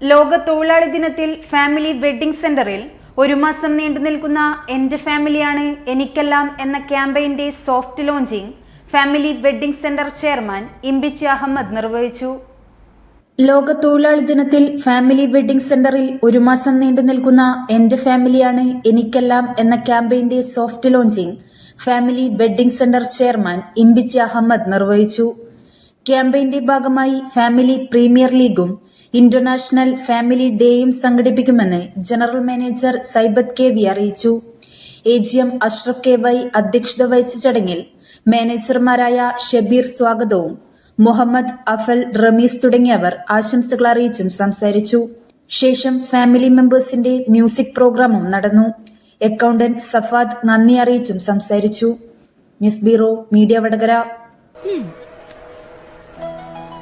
ലോക തൊഴിലാളി ദിനത്തിൽ ഫാമിലി വെഡ്ഡിംഗ് സെന്ററിൽ ഒരു മാസം നീണ്ടു നിൽക്കുന്ന എന്റെ ഫാമിലിയാണ് എനിക്കെല്ലാം എന്ന ക്യാമ്പയിന്റെ soft launching family wedding centre chairman Imbichi Ahmed നിർവഹിച്ചു. ലോക തൊഴിലാളി ദിനത്തിൽ ഫാമിലി വെഡ്ഡിംഗ് സെന്ററിൽ ഒരു മാസം നീണ്ടു നിൽക്കുന്ന എന്റെ ഫാമിലിയാണ് എനിക്കെല്ലാം എന്ന ക്യാമ്പയിന്റെ soft launching family wedding centre chairman Imbichi Ahmed നിർവഹിച്ചു. ക്യാമ്പയിന്റെ ഭാഗമായി ഫാമിലി പ്രീമിയർ ലീഗും ഇന്റർനാഷണൽ ഫാമിലി ഡേയും സംഘടിപ്പിക്കുമെന്ന് general manager Saibath K V അറിയിച്ചു. A G M Ashraf K Y അധ്യക്ഷത വഹിച്ച ചടങ്ങിൽ മാനേജർമാരായ ഷബീർ സ്വാഗതവും മുഹമ്മദ് അഫൽ റമീസ് തുടങ്ങിയവർ ആശംസകൾ അറിയിച്ചും സംസാരിച്ചു. ശേഷം ഫാമിലി മെമ്പേഴ്സിന്റെ മ്യൂസിക് പ്രോഗ്രാമും നടന്നു. അക്കൗണ്ടന്റ് സഫാദ് നന്ദി അറിയിച്ചും സംസാരിച്ചു. News bureau media Vadakara.